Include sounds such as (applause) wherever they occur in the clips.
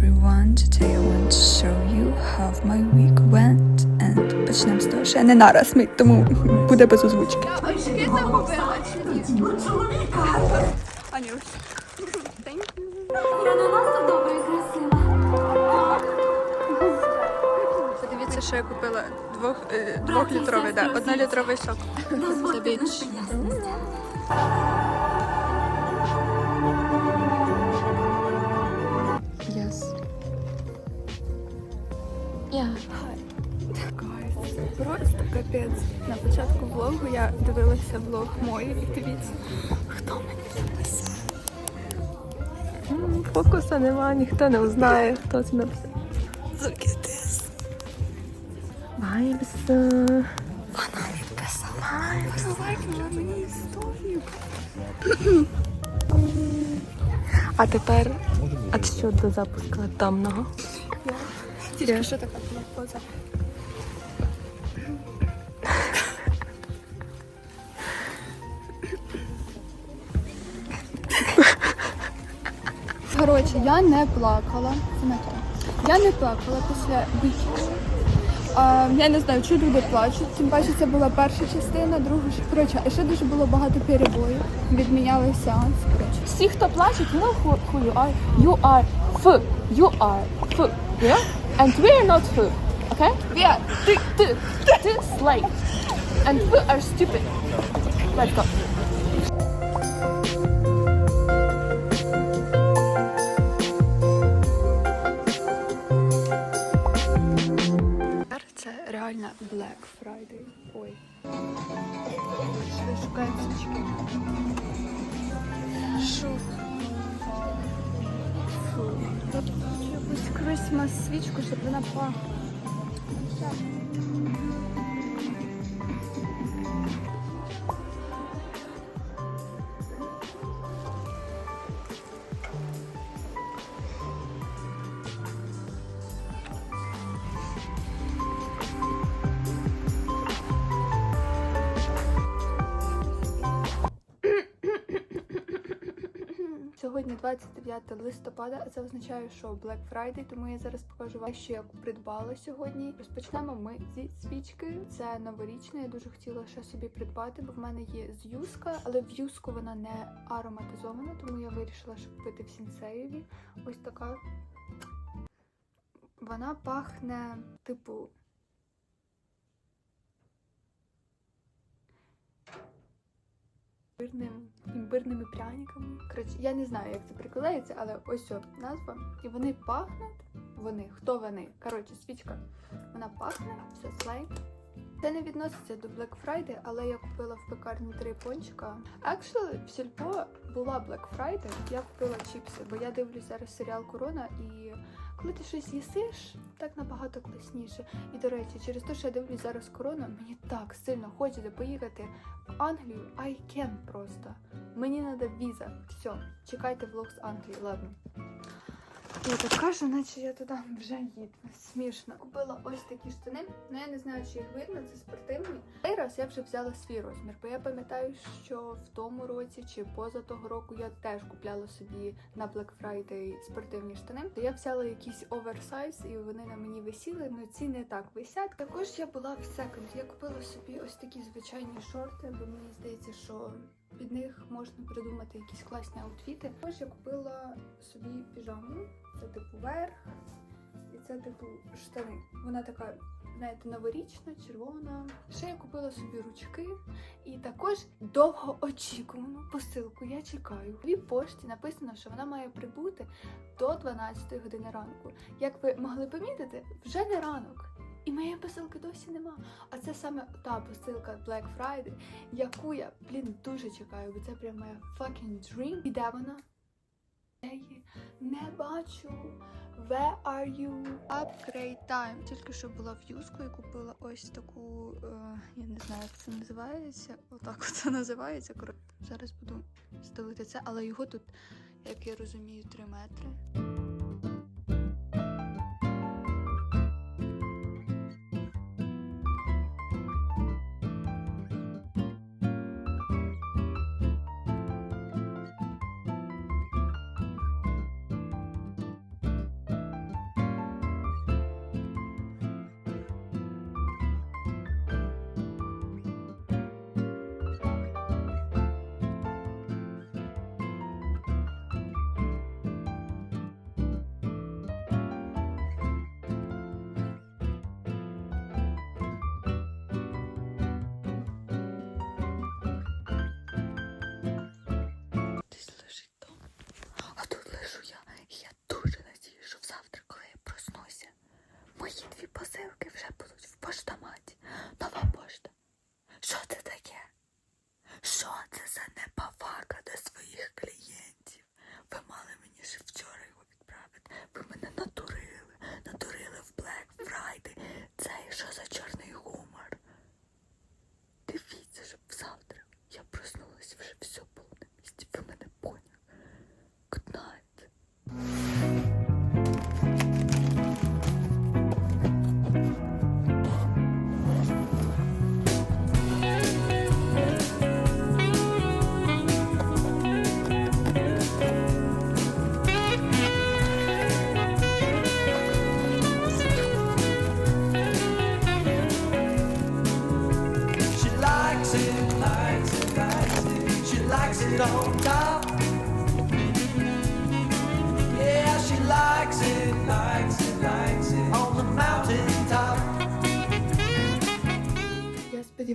everyone. Today I want to show you how my week went. And почнемо з того, що я не нараз мить, тому буде без озвучки. Анюш. Я не надто добра і красива. Подивіться, що я купила двох, е, двохлітровий, да, однолітровий сок. Тобі. Капець. На початку влогу я дивилася влог мой і дивіться, хто мені написав. Фокуса нема, ніхто не узнає, хто це написав. This. Вайбс. Вона відписала. Полайкнула мені історію. А тепер а що до запуску темного? Тільки що така поза? Коротше, я не плакала. Я не плакала після. А, я не знаю, чи люди плачуть. Тим паче це була перша частина, друга. Коротше, ще дуже було багато перебоїв. Відміняли сеанс. Коротше. Всі, хто плачуть, know who, who you are? You are F. You are F. Yeah? And we are not F. Okay? We are T. T. T. Slay. And F are stupid. Let's go. Black Friday. Ой. Шукаємо свічки. Шук. Фу. Якусь Christmas свічку, щоб вона пахла. 29 листопада, а це означає, що Black Friday, тому я зараз покажу вам, що я придбала сьогодні. Розпочнемо ми зі свічки. Це новорічна. Я дуже хотіла ще собі придбати, бо в мене є з'юзка, але в юзку вона не ароматизована, тому я вирішила, що купити в сінсеєві. Ось така. Вона пахне, типу. Імбирним, імбирними пряниками. Коротше, я не знаю, як це приклеїться, але ось о, назва. І вони пахнуть. Вони, хто вони? Коротше, свічка. Вона пахне, все слей. Це не відноситься до Black Friday, але я купила в пекарні три пончика. Actually, в сільпо була Black Friday, я купила чіпси, бо я дивлюсь зараз серіал Корона і коли ти щось їсиш, так набагато класніше. І до речі, через те, що я дивлюсь зараз корона, мені так сильно хочеться поїхати в Англію. I can просто. Мені треба віза. Все, чекайте влог з Англії, ладно. Я так кажу, наче я туди вже їду. Смішно. Купила ось такі штани. Ну я не знаю, чи їх видно, це спортивні. Цей раз я вже взяла свій розмір, бо я пам'ятаю, що в тому році чи поза того року я теж купляла собі на Black Friday спортивні штани. То я взяла якийсь оверсайз, і вони на мені висіли. Ну ці не так висять. Також я була в секонд. Я купила собі ось такі звичайні шорти, бо мені здається, що під них можна придумати якісь класні аутфіти. Також я купила собі піжаму. Це типу верх, і це типу штани. Вона така, знаєте, новорічна, червона. Ще я купила собі ручки і також довгоочікувану посилку. Я чекаю. В пошті написано, що вона має прибути до 12 години ранку. Як ви могли помітити, вже не ранок. І моєї посилки досі нема. А це саме та посилка Black Friday, яку я, блін, дуже чекаю, бо це прям моя fucking dream. І де вона? Я її не бачу. Where are you? Upgrade time. Тільки що була в юску і купила ось таку, е, я не знаю, як це називається. Отак це називається. Коротше, зараз буду ставити це, але його тут, як я розумію, 3 метри.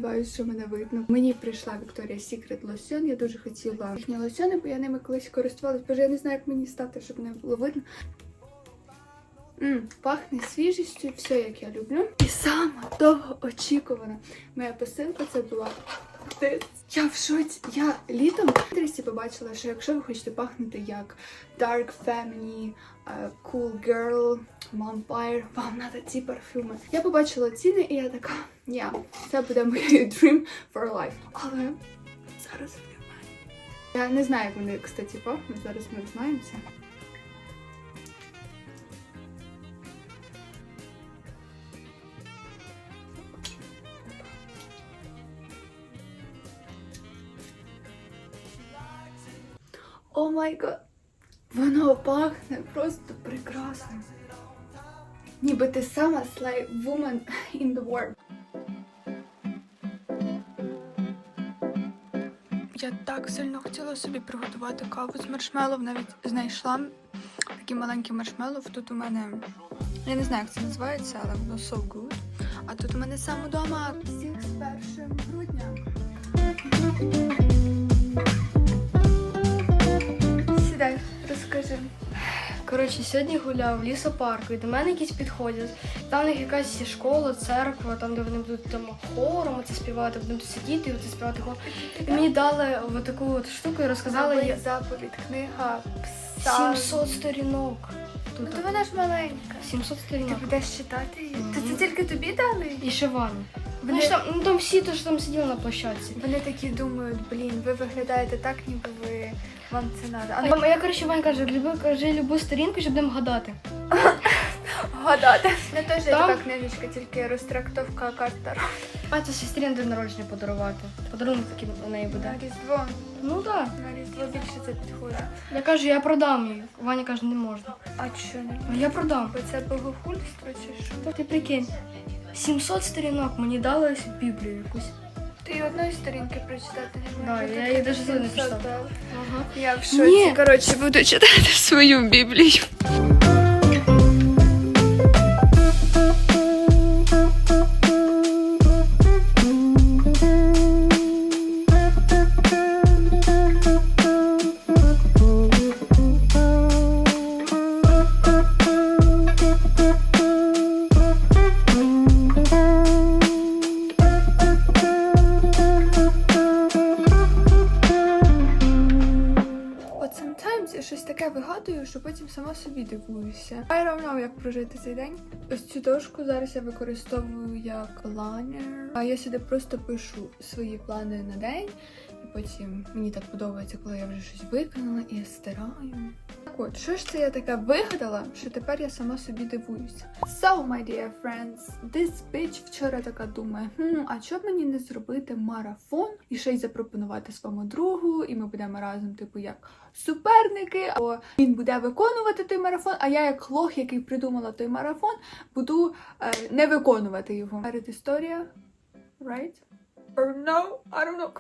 Сподіваюся, що мене видно. Мені прийшла Вікторія Сікрет лосьон. Я дуже хотіла їхні лосьони, бо я ними колись користувалась, бо я не знаю, як мені стати, щоб не було видно. М, пахне свіжістю, все як я люблю. І саме довго очікувана моя посилка це була. Я в шоці. Я літом в інтересі побачила, що якщо ви хочете пахнути як Dark Feminine, е, Cool Girl, Vampire, вам треба ці парфюми. Я побачила ціни і я така, ні, це буде моєю dream for life. Але зараз вони в мене. Я не знаю, як вони, кстати, пахнуть. Зараз ми дізнаємося. О май гад! Воно пахне просто прекрасно. Ніби ти сама slay woman in the world. Я так сильно хотіла собі приготувати каву з маршмеллоу, навіть знайшла такі маленькі маршмеллоу. Тут у мене я не знаю, як це називається, але воно so good. А тут у мене сам удома Всіх з першим Коротше, сьогодні гуляв в лісопарку, і до мене якісь підходять. Там у них якась школа, церква, там, де вони будуть там хором оце співати, будемо тут сидіти і оце співати хор. І мені дали таку от штуку і розказали я заповідь, книга пса. 700 сторінок. Ну, то вона ж маленька. 700 Ти сторінок. будеш читати її? То це тільки тобі дали? І ще Ваня. Вони- Ну, ж там, ну там всі то, що там сиділи на площадці. Вони такі думають, блін, ви виглядаєте так, ніби ви вам це треба. А А я, коротше, Ваня каже, люби, кажи любу сторінку, щоб будемо гадати. (laughs) гадати. Не теж Там- така книжечка, тільки розтрактовка карта. А це сестрі на день народження подарувати. Подарунок такий у неї На буде. Різдво. Ну так. На Різдво більше це підходить. Я кажу, я продам її. Ваня каже, не можна. А що не? А я продам. Бо це богохульство чи що? Ти прикинь, 700 сторінок мені дали Біблію якусь. Ти одной одної сторінки прочитати не Да, я її даже не прочитала. Ага. Я в шоці. Ні. коротше буду читати свою біблію. Дивуюся. I don't know, як прожити цей день. Ось цю дошку зараз я використовую як планер. А я сюди просто пишу свої плани на день, потім мені так подобається, коли я вже щось виконала і я стираю. Так от, що ж це я таке вигадала, що тепер я сама собі дивуюся. So, my dear friends, this bitch вчора така думає, хм, а чоб мені не зробити марафон і ще й запропонувати своєму другу, і ми будемо разом, типу, як суперники, або він буде виконувати той марафон, а я, як лох, який придумала той марафон, буду е, не виконувати його. Передісторія, right? Or no.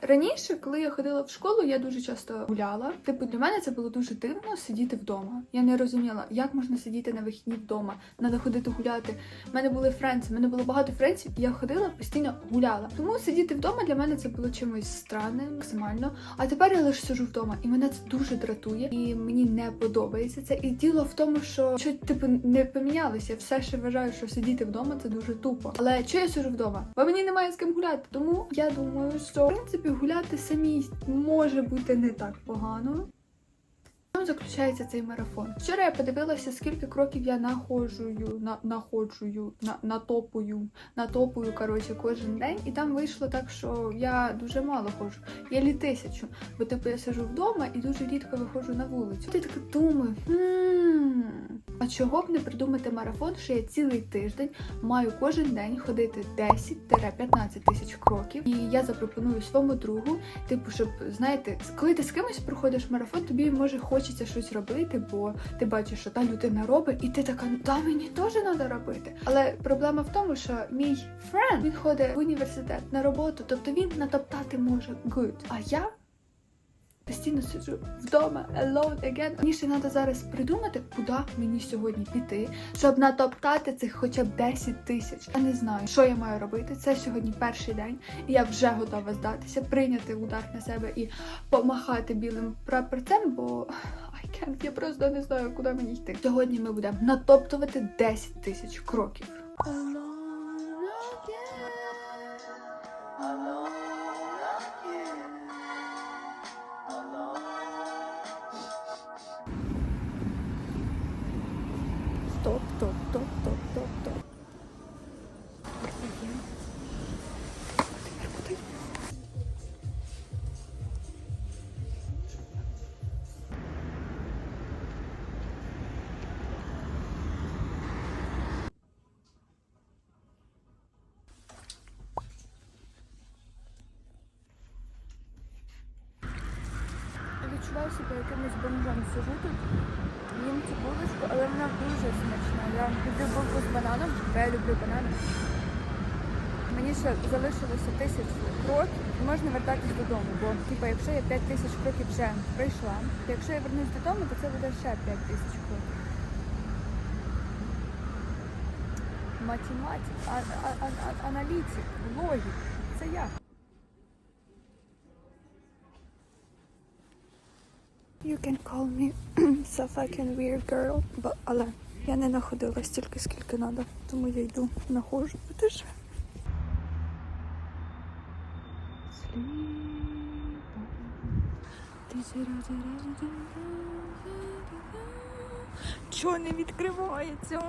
Раніше, коли я ходила в школу, я дуже часто гуляла. Типу, для мене це було дуже дивно сидіти вдома. Я не розуміла, як можна сидіти на вихідні вдома, треба ходити гуляти. У мене були френці, мене було багато френців, і я ходила постійно гуляла. Тому сидіти вдома для мене це було чимось странним, максимально. А тепер я лише сижу вдома, і мене це дуже дратує, і мені не подобається це. І діло в тому, що що типу не помінялося. Я все ще вважаю, що сидіти вдома це дуже тупо. Але що я сижу вдома? Бо мені немає з ким гуляти. Тому я думаю, що в принципі гуляти самій може бути не так погано. Чому заключається цей марафон? Вчора я подивилася, скільки кроків я находжую, на, находжую, на, натопую, натопую, коротше, кожен день. І там вийшло так, що я дуже мало ходжу. Я лі тисячу. Бо типу я сижу вдома і дуже рідко виходжу на вулицю. Ти така думаю, хм, а чого б не придумати марафон, що я цілий тиждень маю кожен день ходити 10-15 тисяч кроків. І я запропоную своєму другу, типу, щоб знаєте, коли ти з кимось проходиш марафон, тобі може хочеться щось робити, бо ти бачиш, що та людина робить, і ти така, та мені теж треба робити. Але проблема в тому, що мій френд він ходить в університет на роботу, тобто він натоптати може good. А я Постійно сиджу вдома, alone again. Мені ще треба зараз придумати, куди мені сьогодні піти, щоб натоптати цих хоча б 10 тисяч. Я не знаю, що я маю робити. Це сьогодні перший день, і я вже готова здатися, прийняти удар на себе і помахати білим прапорцем, бо I я просто не знаю, куди мені йти. Сьогодні ми будемо натоптувати 10 тисяч кроків. Відчуваю себе якимось бомжом. Сижу тут, їм цю булочку, але вона дуже смачна. Я люблю булку з бананом, бо я люблю банани. Мені ще залишилося тисяч кроків можна вертатись додому, бо типу, якщо я 5 тисяч кроків вже пройшла, то якщо я вернусь додому, то це буде ще 5 тисяч кроків. Математик, а, а, а, аналітик, логік. You can call me so fucking weird girl, but, але я не находила стільки, скільки треба, тому я йду, находжу. Ти ж. Чого не відкривається?